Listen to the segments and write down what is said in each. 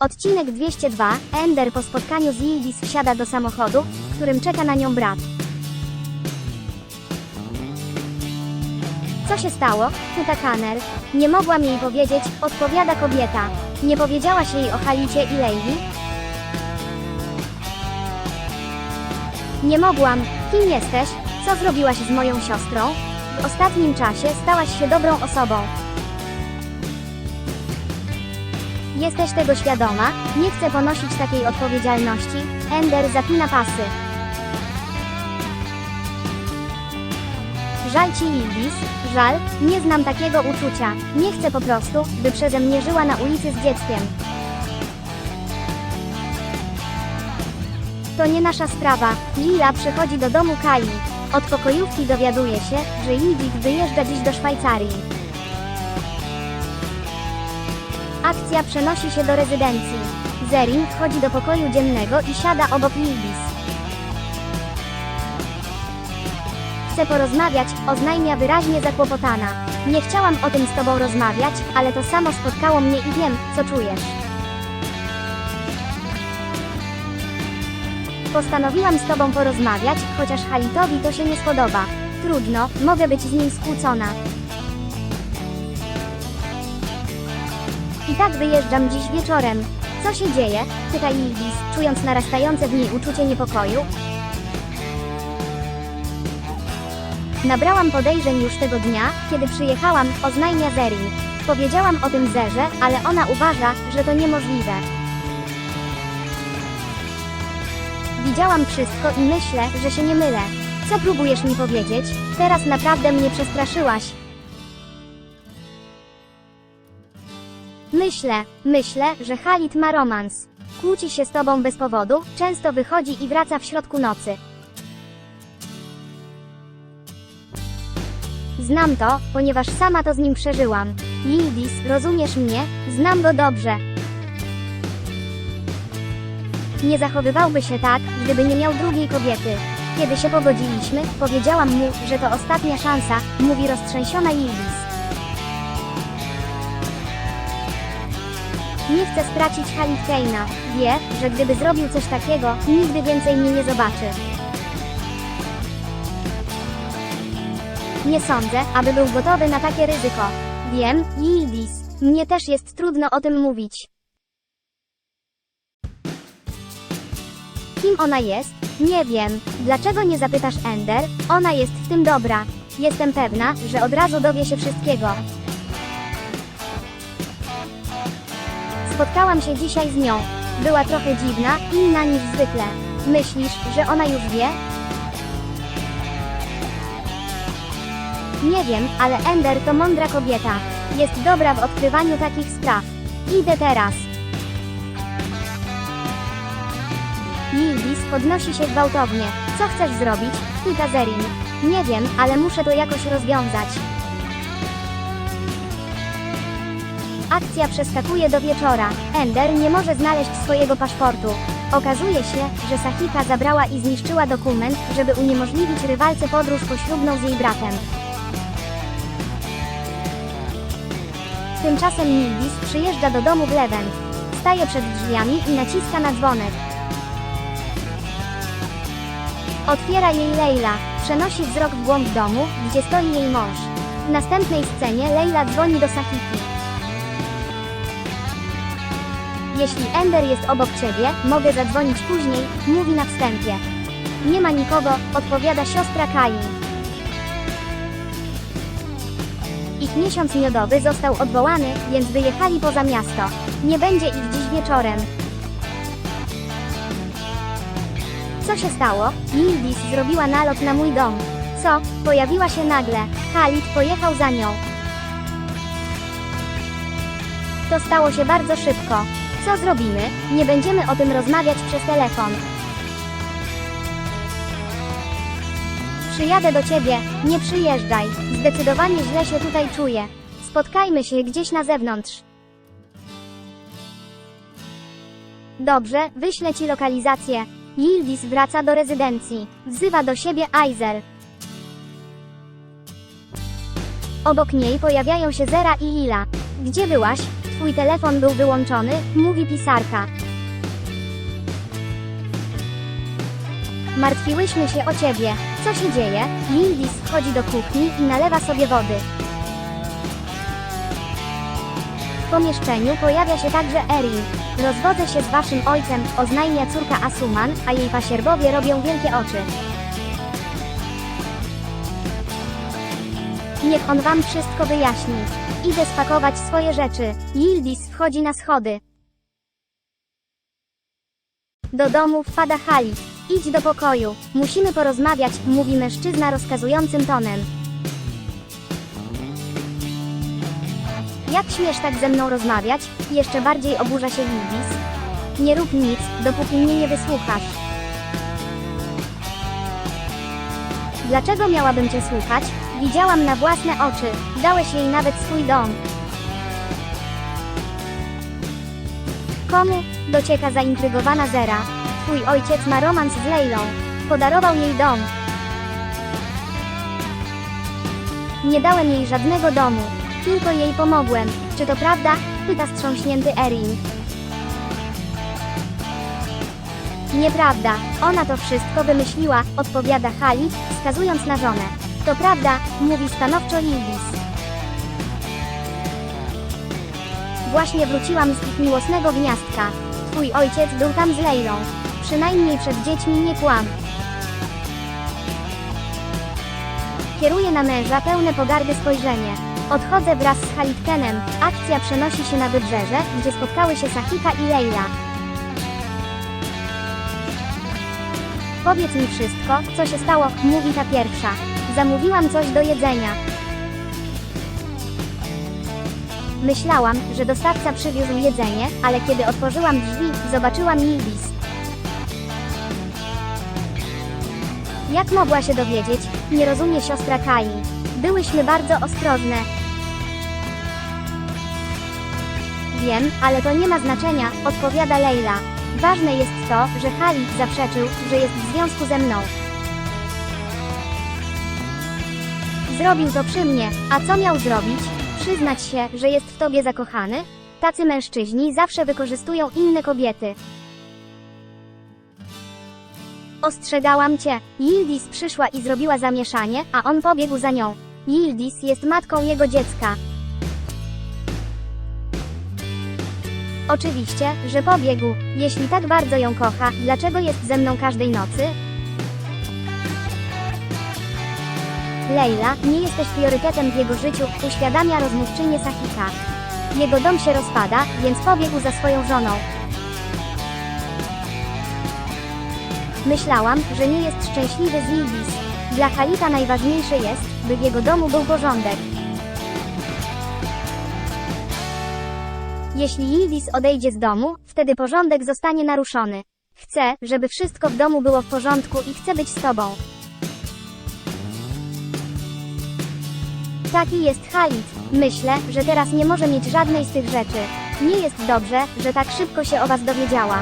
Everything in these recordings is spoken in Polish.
Odcinek 202. Ender po spotkaniu z Yildiz wsiada do samochodu, w którym czeka na nią brat. Co się stało? Pyta Kanel. Nie mogłam jej powiedzieć, odpowiada kobieta. Nie powiedziałaś jej o Halicie i Leili? Nie mogłam. Kim jesteś? Co zrobiłaś z moją siostrą? W ostatnim czasie stałaś się dobrą osobą. Jesteś tego świadoma? Nie chcę ponosić takiej odpowiedzialności. Ender zapina pasy. Żal ci Yildiz, żal, nie znam takiego uczucia. Nie chcę po prostu, by przeze mnie żyła na ulicy z dzieckiem. To nie nasza sprawa. Lila przychodzi do domu Kai. Od pokojówki dowiaduje się, że Yildiz wyjeżdża dziś do Szwajcarii. Akcja przenosi się do rezydencji. Zerin wchodzi do pokoju dziennego i siada obok Yildiz. Chcę porozmawiać, oznajmia wyraźnie zakłopotana. Nie chciałam o tym z tobą rozmawiać, ale to samo spotkało mnie i wiem, co czujesz. Postanowiłam z tobą porozmawiać, chociaż Halitowi to się nie spodoba. Trudno, mogę być z nim skłócona. I tak wyjeżdżam dziś wieczorem. Co się dzieje? Pyta Yildiz, czując narastające w niej uczucie niepokoju. Nabrałam podejrzeń już tego dnia, kiedy przyjechałam, oznajmia Zerin. Powiedziałam o tym Zerze, ale ona uważa, że to niemożliwe. Widziałam wszystko i myślę, że się nie mylę. Co próbujesz mi powiedzieć? Teraz naprawdę mnie przestraszyłaś. Myślę, myślę, że Halit ma romans. Kłóci się z tobą bez powodu, często wychodzi i wraca w środku nocy. Znam to, ponieważ sama to z nim przeżyłam. Yildiz, rozumiesz mnie? Znam go dobrze. Nie zachowywałby się tak, gdyby nie miał drugiej kobiety. Kiedy się pogodziliśmy, powiedziałam mu, że to ostatnia szansa, mówi roztrzęsiona Yildiz. Nie chce stracić Halit Keina. Wie, że gdyby zrobił coś takiego, nigdy więcej mnie nie zobaczy. Nie sądzę, aby był gotowy na takie ryzyko. Wiem, Yildiz. Mnie też jest trudno o tym mówić. Kim ona jest? Nie wiem. Dlaczego nie zapytasz Ender? Ona jest w tym dobra. Jestem pewna, że od razu dowie się wszystkiego. Spotkałam się dzisiaj z nią. Była trochę dziwna, inna niż zwykle. Myślisz, że ona już wie? Nie wiem, ale Ender to mądra kobieta. Jest dobra w odkrywaniu takich spraw. Idę teraz. Yildiz podnosi się gwałtownie. Co chcesz zrobić? Pyta Zerin. Nie wiem, ale muszę to jakoś rozwiązać. Akcja przeskakuje do wieczora. Ender nie może znaleźć swojego paszportu. Okazuje się, że Sahika zabrała i zniszczyła dokument, żeby uniemożliwić rywalce podróż poślubną z jej bratem. Tymczasem Yildiz przyjeżdża do domu w Levent. Staje przed drzwiami i naciska na dzwonek. Otwiera jej Leila. Przenosi wzrok w głąb domu, gdzie stoi jej mąż. W następnej scenie Leila dzwoni do Sahiki. Jeśli Ender jest obok ciebie, mogę zadzwonić później, mówi na wstępie. Nie ma nikogo, odpowiada siostra Kai. Ich miesiąc miodowy został odwołany, więc wyjechali poza miasto. Nie będzie ich dziś wieczorem. Co się stało? Yildiz zrobiła nalot na mój dom. Co? Pojawiła się nagle. Khalid pojechał za nią. To stało się bardzo szybko. Co zrobimy? Nie będziemy o tym rozmawiać przez telefon. Przyjadę do ciebie, nie przyjeżdżaj. Zdecydowanie źle się tutaj czuję. Spotkajmy się gdzieś na zewnątrz. Dobrze, wyślę ci lokalizację. Yildiz wraca do rezydencji. Wzywa do siebie Aizel. Obok niej pojawiają się Zera i Ila. Gdzie byłaś? Twój telefon był wyłączony, mówi pisarka. Martwiłyśmy się o ciebie. Co się dzieje? Yildiz wchodzi do kuchni i nalewa sobie wody. W pomieszczeniu pojawia się także Erin. Rozwodzę się z waszym ojcem, oznajmia córka Asuman, a jej pasierbowie robią wielkie oczy. Niech on wam wszystko wyjaśni. Idę spakować swoje rzeczy. Yildiz wchodzi na schody. Do domu wpada Halit. Idź do pokoju. Musimy porozmawiać, mówi mężczyzna rozkazującym tonem. Jak śmiesz tak ze mną rozmawiać? Jeszcze bardziej oburza się Yildiz. Nie rób nic, dopóki mnie nie wysłuchasz. Dlaczego miałabym cię słuchać? Widziałam na własne oczy. Dałeś jej nawet swój dom. Komu? Docieka zaintrygowana Zera. Twój ojciec ma romans z Leilą. Podarował jej dom. Nie dałem jej żadnego domu. Tylko jej pomogłem. Czy to prawda? Pyta strząśnięty Erin. Nieprawda. Ona to wszystko wymyśliła, odpowiada Halit, wskazując na żonę. To prawda, mówi stanowczo Yildiz. Właśnie wróciłam z ich miłosnego gniazdka. Twój ojciec był tam z Leilą. Przynajmniej przed dziećmi nie kłam. Kieruję na męża pełne pogardy spojrzenie. Odchodzę wraz z Halitkenem. Akcja przenosi się na wybrzeże, gdzie spotkały się Sahika i Leila. Powiedz mi wszystko, co się stało, mówi ta pierwsza. Zamówiłam coś do jedzenia. Myślałam, że dostawca przywiózł jedzenie, ale kiedy otworzyłam drzwi, zobaczyłam Yildiz. Jak mogła się dowiedzieć? Nie rozumie siostra Kai. Byłyśmy bardzo ostrożne. Wiem, ale to nie ma znaczenia, odpowiada Leila. Ważne jest to, że Khalid zaprzeczył, że jest w związku ze mną. Zrobił to przy mnie, a co miał zrobić? Przyznać się, że jest w tobie zakochany? Tacy mężczyźni zawsze wykorzystują inne kobiety. Ostrzegałam cię. Yildiz przyszła i zrobiła zamieszanie, a on pobiegł za nią. Yildiz jest matką jego dziecka. Oczywiście, że pobiegł. Jeśli tak bardzo ją kocha, dlaczego jest ze mną każdej nocy? Leila, nie jesteś priorytetem w jego życiu, uświadamia rozmówczynie Sahika. Jego dom się rozpada, więc pobiegł za swoją żoną. Myślałam, że nie jest szczęśliwy z Yildiz. Dla Halita najważniejsze jest, by w jego domu był porządek. Jeśli Yildiz odejdzie z domu, wtedy porządek zostanie naruszony. Chcę, żeby wszystko w domu było w porządku i chcę być z tobą. Taki jest Halit. Myślę, że teraz nie może mieć żadnej z tych rzeczy. Nie jest dobrze, że tak szybko się o was dowiedziała.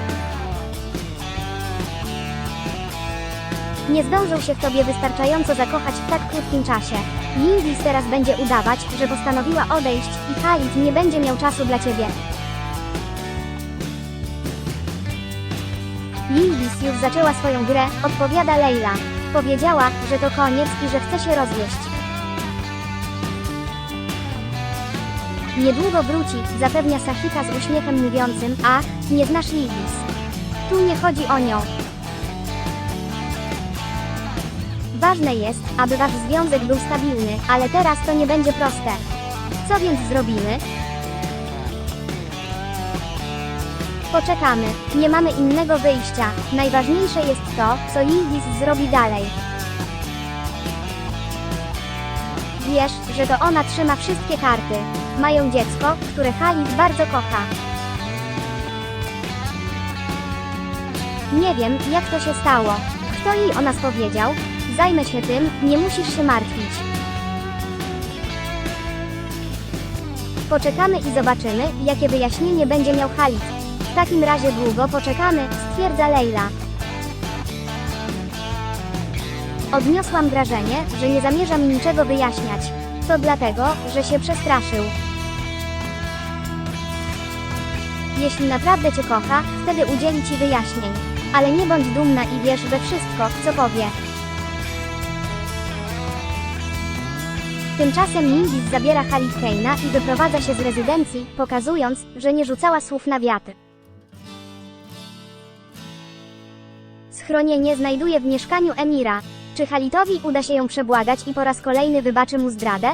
Nie zdążył się w tobie wystarczająco zakochać w tak krótkim czasie. Yildiz teraz będzie udawać, że postanowiła odejść i Khalid nie będzie miał czasu dla ciebie. Yildiz już zaczęła swoją grę, odpowiada Leila. Powiedziała, że to koniec i że chce się rozwieść. Niedługo wróci, zapewnia Sahika z uśmiechem mówiącym, a, nie znasz Yildiz. Tu nie chodzi o nią. Ważne jest, aby wasz związek był stabilny, ale teraz to nie będzie proste. Co więc zrobimy? Poczekamy, nie mamy innego wyjścia. Najważniejsze jest to, co Yildiz zrobi dalej. Wiesz, że to ona trzyma wszystkie karty. Mają dziecko, które Khalid bardzo kocha. Nie wiem, jak to się stało. Kto jej o nas powiedział? Zajmę się tym, nie musisz się martwić. Poczekamy i zobaczymy, jakie wyjaśnienie będzie miał Khalid. W takim razie długo poczekamy, stwierdza Leila. Odniosłam wrażenie, że nie zamierzam niczego wyjaśniać. To dlatego, że się przestraszył. Jeśli naprawdę cię kocha, wtedy udzieli ci wyjaśnień. Ale nie bądź dumna i wierz we wszystko, co powie. Tymczasem Nindis zabiera Halid Keina i wyprowadza się z rezydencji, pokazując, że nie rzucała słów na wiatr. Schronienie znajduje w mieszkaniu Emira. Czy Halitowi uda się ją przebłagać i po raz kolejny wybaczy mu zdradę?